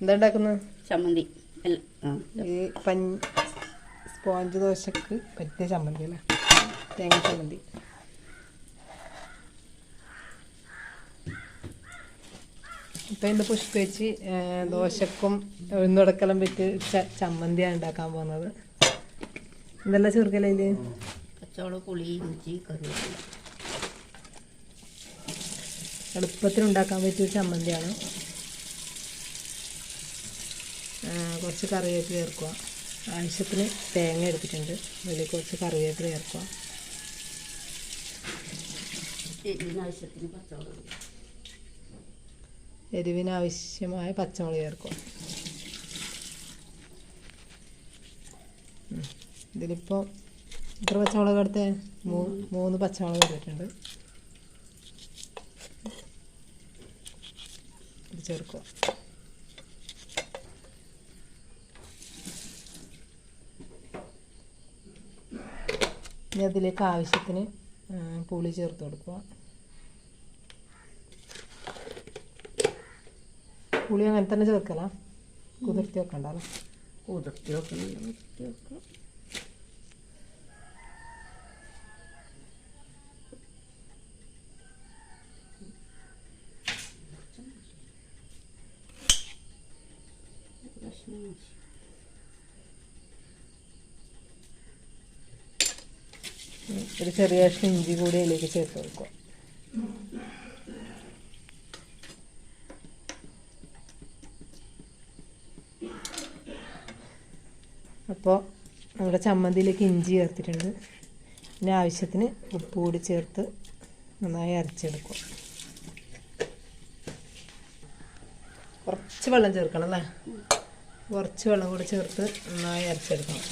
എന്താ ഉണ്ടാക്കുന്നത് ചമ്മന്തി ഈ പഞ്ഞ് സ്പോഞ്ച് ദോശക്ക് പറ്റിയ ചമ്മന്തി അല്ലേ? തേങ്ങ ചമ്മന്തി. ഇപ്പം ഇന്ന് പുഷ്പിച്ച് ദോശക്കും ഉഴുന്നുടക്കെല്ലാം വെച്ച് ച- ചമ്മന്തിയാണ് ഉണ്ടാക്കാൻ പോകുന്നത്. എന്തെല്ലാം ചെറുക്കലയിൽ കച്ചവടം പുളി ഇഞ്ചി കറിവേപ്പില. എളുപ്പത്തിൽ ഉണ്ടാക്കാൻ പറ്റിയ ചമ്മന്തിയാണ്. കുറച്ച് കറിവേപ്പില ചേർക്കുക. ആവശ്യത്തിന് തേങ്ങ എടുത്തിട്ടുണ്ട്. അതിൽ കുറച്ച് കറിവേപ്പില ചേർക്കുക. എരിവിനാവശ്യമായ പച്ചമുളക് ചേർക്കുക. ഇതിലിപ്പോൾ എത്ര പച്ചമുളക് എടുത്ത്? മൂന്ന് പച്ചമുളക് എടുത്തിട്ടുണ്ട്. ചേർക്കുക. ഇനി അതിലേക്ക് ആവശ്യത്തിന് പുളി ചേർത്ത് കൊടുക്കുക. പുളി അങ്ങനെ തന്നെ ചേർക്കല? കുതിർത്തി വെക്കണ്ടല്ലോ. കുതിർത്തി വെക്കണം Thank വെക്കണം കഷ്ണം ഇഞ്ചി. ഉം, ഒരു ചെറിയ കഷ്ണം ഇഞ്ചി കൂടി അതിലേക്ക് ചേർത്ത് കൊടുക്കുക. അപ്പോൾ നമ്മുടെ ചമ്മന്തിയിലേക്ക് ഇഞ്ചി ചേർത്തിട്ടുണ്ട്. പിന്നെ ആവശ്യത്തിന് ഉപ്പ് കൂടി ചേർത്ത് നന്നായി അരച്ചെടുക്കുക. കുറച്ച് വെള്ളം ചേർക്കണം അല്ലേ? കുറച്ച് വെള്ളം കൂടി ചേർത്ത് നന്നായി അരച്ചെടുക്കണം.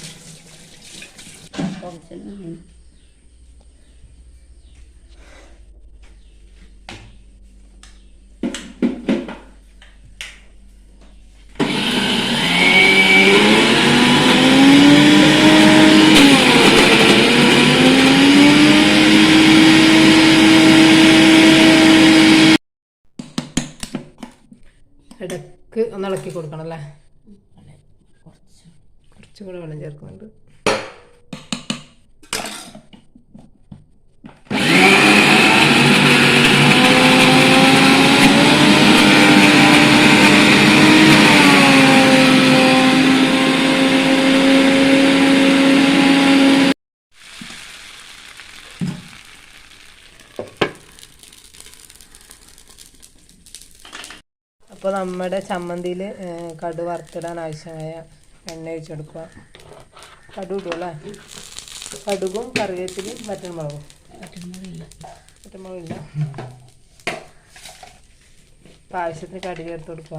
ഇടയ്ക്ക് ഒന്ന് ഇളക്കി കൊടുക്കണം അല്ലേ? വളരെ കുറച്ച് കുറച്ചും കൂടെ വെള്ളം ചേർക്കുന്നുണ്ട്. അപ്പോൾ നമ്മുടെ ചമ്മന്തിയിൽ കടു വറുത്തിടാൻ ആവശ്യമായ എണ്ണ ഒഴിച്ചു കൊടുക്കുക. കടു ഇടും അല്ലേ? കടുകും കറിവേപ്പിലയും വറ്റൽമുളകും. പറ്റുന്നില്ല അപ്പം ആവശ്യത്തിന് കടി ചേർത്ത് കൊടുക്കുക.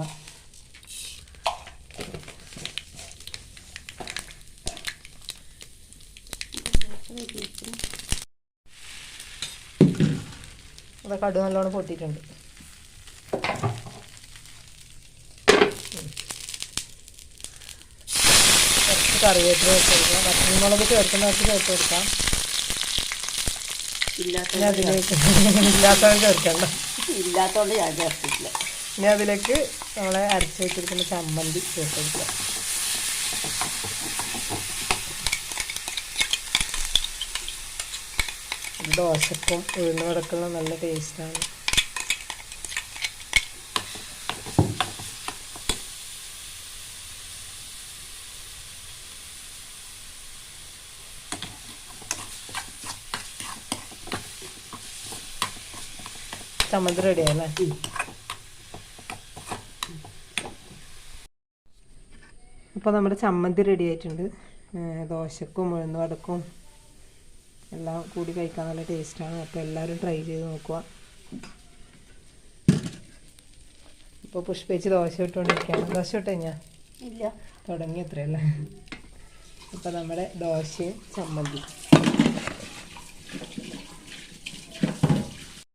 ഇവിടെ കടു നല്ലോണം പൊട്ടിയിട്ടുണ്ട്. കുറച്ച് കറിവേപ്പില ചേർത്ത് കൊടുക്കുക ചേർക്കുന്ന ചേർക്കുന്നവർക്ക് ചേർത്ത് കൊടുക്കാം. ഇനി അതിലേക്ക് ഇല്ലാത്തവർ ചേർക്കണ്ട. ഇല്ലാത്തതുകൊണ്ട് ഞാൻ ചേർത്തിട്ടില്ല. ഇനി അതിലേക്ക് നമ്മളെ അരച്ച് വെച്ചിരിക്കുന്ന ചമ്മന്തി ചേർത്ത് കൊടുക്കാം. ദോശക്കും ഉഴുന്ന് കിടക്കുന്ന നല്ല ടേസ്റ്റാണ് ചമ്മന്തി റെഡിയായല്ലേ അപ്പോൾ നമ്മുടെ ചമ്മന്തി റെഡി ആയിട്ടുണ്ട്. ദോശക്കും ഉഴുന്ന് വടക്കും എല്ലാം കൂടി കഴിക്കാൻ നല്ല ടേസ്റ്റാണ് അപ്പോൾ എല്ലാവരും ട്രൈ ചെയ്ത് നോക്കുക. ഇപ്പോൾ പുഷ്പിച്ച് ദോശ ഇട്ടുകൊണ്ടിരിക്കുകയാണ്. ദോശ ഇട്ടേ ഞാൻ ഇല്ല. തുടങ്ങി അത്രയല്ലേ അപ്പോൾ നമ്മുടെ ദോശയും ചമ്മന്തി